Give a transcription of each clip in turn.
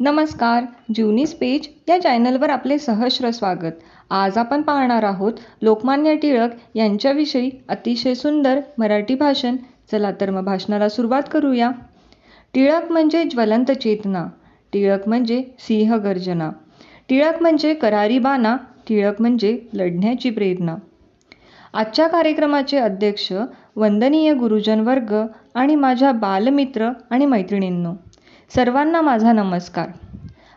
नमस्कार जीवनीस पेज या चॅनलवर आपले सहर्ष स्वागत. आज आपण पाहणार आहोत लोकमान्य टिळक यांच्याविषयी अतिशय सुंदर मराठी भाषण. चला तर मग भाषणाला सुरुवात करूया. टिळक म्हणजे ज्वलंत चेतना टिळक म्हणजे सिंहगर्जना टिळक म्हणजे करारी बाणा टिळक म्हणजे लढण्याची प्रेरणा. आजच्या कार्यक्रमाचे अध्यक्ष वंदनीय गुरुजन वर्ग आणि माझ्या बालमित्र आणि मैत्रिणींनो सर्वांना माझा नमस्कार.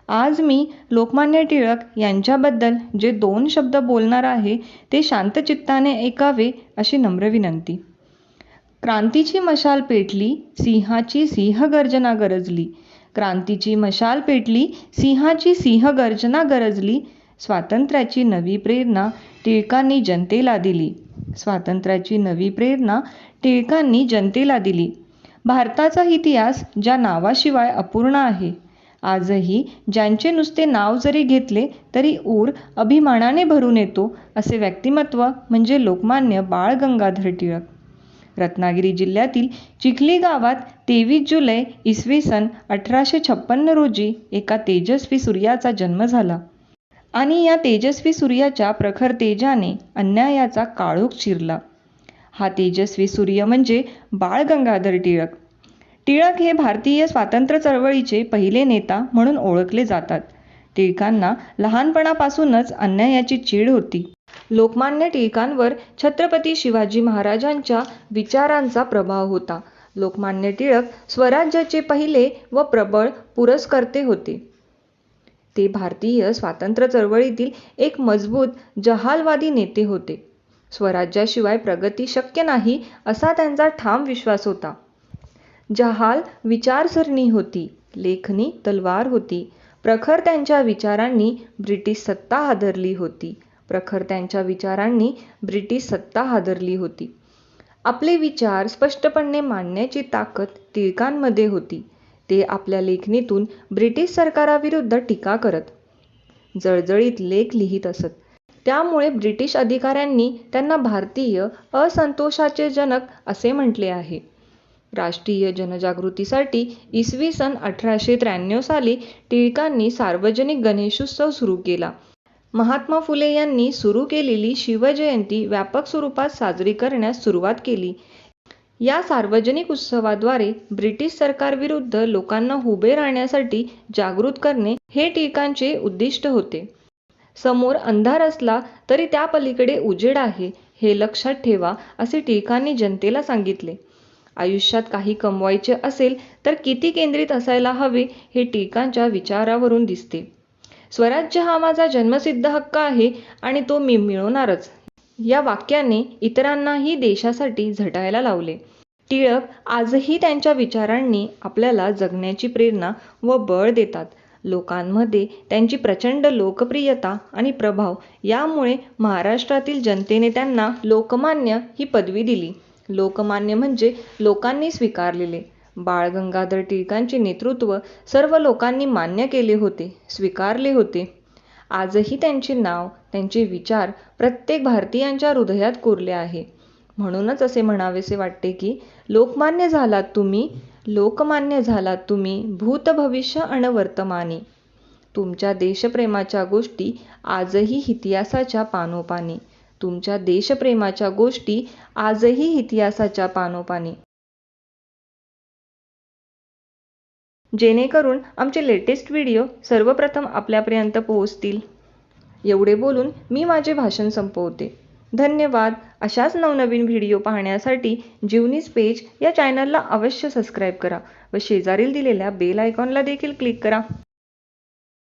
आज मी लोकमान्य टिळक यांच्याबद्दल जे दोन शब्द बोलणार आहे ते शांतचित्ताने ऐकावे अशी नम्र विनंती. क्रांतीची मशाल पेटली सिंहाची सिंहगर्जना गरजली. क्रांतीची मशाल पेटली सिंहाची सिंहगर्जना गरजली. स्वातंत्र्याची नवी प्रेरणा टिळकांनी जनतेला दिली. स्वातंत्र्याची नवी प्रेरणा टिळकांनी जनतेला दिली. भारताचा इतिहास ज्या नावाशिवाय अपूर्ण आहे. आजही ज्यांचे नुसते नाव जरी घेतले तरी ऊर अभिमानाने भरून येतो असे व्यक्तिमत्व म्हणजे लोकमान्य बाळ गंगाधर टिळक. रत्नागिरी जिल्ह्यातील चिखली गावात तेवीस जुलै इसवी सन अठराशे छप्पन्न रोजी एका तेजस्वी सूर्याचा जन्म झाला. आणि या तेजस्वी सूर्याच्या प्रखर तेजाने अन्यायाचा काळोख चिरला. हा तेजस्वी सूर्य म्हणजे बाळ गंगाधर टिळक. टिळक हे भारतीय स्वातंत्र्य चळवळीचे पहिले नेता म्हणून ओळखले जातात. टिळकांना लहानपणापासूनच अन्यायाची चीड होती. लोकमान्य टिळकांवर छत्रपती शिवाजी महाराजांच्या विचारांचा प्रभाव होता. लोकमान्य टिळक स्वराज्याचे पहिले व प्रबळ पुरस्कर्ते होते. ते भारतीय स्वातंत्र्य चळवळीतील एक मजबूत जहालवादी नेते होते. स्वराज्याशिवाय प्रगती शक्य नाही असा त्यांचा ठाम विश्वास होता. जहाल विचारसरणी होती लेखणी तलवार होती. प्रखर त्यांच्या विचारांनी ब्रिटिश सत्ता हादरली होती. प्रखर त्यांच्या विचारांनी ब्रिटिश सत्ता हादरली होती. आपले विचार स्पष्टपणे मांडण्याची ताकद टिळकांमध्ये होती. ते आपल्या लेखणीतून ब्रिटिश सरकाराविरुद्ध टीका करत जळजळीत लेख लिहित असत. त्यामुळे ब्रिटिश अधिकाऱ्यांनी त्यांना भारतीय असंतोषाचे जनक असे म्हटले आहे. राष्ट्रीय जनजागृतीसाठी इसवी सन अठराशे त्र्याण्णव साली टिळकांनी सार्वजनिक गणेशोत्सव सुरू केला. महात्मा फुले यांनी सुरू केलेली शिवजयंती व्यापक स्वरूपात साजरी करण्यास सुरुवात केली. या सार्वजनिक उत्सवाद्वारे ब्रिटिश सरकारविरुद्ध लोकांना उभे राहण्यासाठी जागृत करणे हे टिळकांचे उद्दिष्ट होते. समोर अंधार असला तरी त्या पलीकडे उजेड आहे हे लक्षात ठेवा असे टिळकांनी जनतेला सांगितले. आयुष्यात काही कमवायचे असेल तर किती केंद्रित असायला हवे हे टिळकांच्या विचारावरून दिसते. स्वराज्य हा माझा जन्मसिद्ध हक्क आहे आणि तो मी मिळवणारच. या वाक्याने इतरांनाही देशासाठी झटायला लावले. टिळक आजही त्यांच्या विचारांनी आपल्याला जगण्याची प्रेरणा व बळ देतात. लोकांमध्ये त्यांची प्रचंड लोकप्रियता आणि प्रभाव यामुळे महाराष्ट्रातील जनतेने त्यांना लोकमान्य ही पदवी दिली. लोकमान्य म्हणजे लोकांनी स्वीकारलेले. बाळ गंगाधर टिळकांचे नेतृत्व सर्व लोकांनी मान्य केले होते स्वीकारले होते. आजही त्यांचे नाव त्यांचे विचार प्रत्येक भारतीयांच्या हृदयात कोरले आहे. म्हणूनच असे म्हणावेसे वाटते की लोकमान्य झालात तुम्ही लोकमान्य झालात तुम्ही भूत भविष्य अन वर्तमानी तुमच्या देशप्रेमाच्या गोष्टी आजही इतिहासाच्या पानोपानी. तुमच्या देशप्रेमाच्या गोष्टी आजही इतिहासाच्या पानोपानी. जेणेकरून आमचे लेटेस्ट व्हिडिओ सर्वप्रथम आपल्यापर्यंत पोहोचतील. एवढे बोलून मी माझे भाषण संपवते. धन्यवाद. अशाच नवनवीन व्हिडिओ पाहण्यासाठी जीवनीस पेज या चॅनलला अवश्य सबस्क्राईब करा व शेजारील दिलेल्या बेल आयकॉनला देखील क्लिक करा.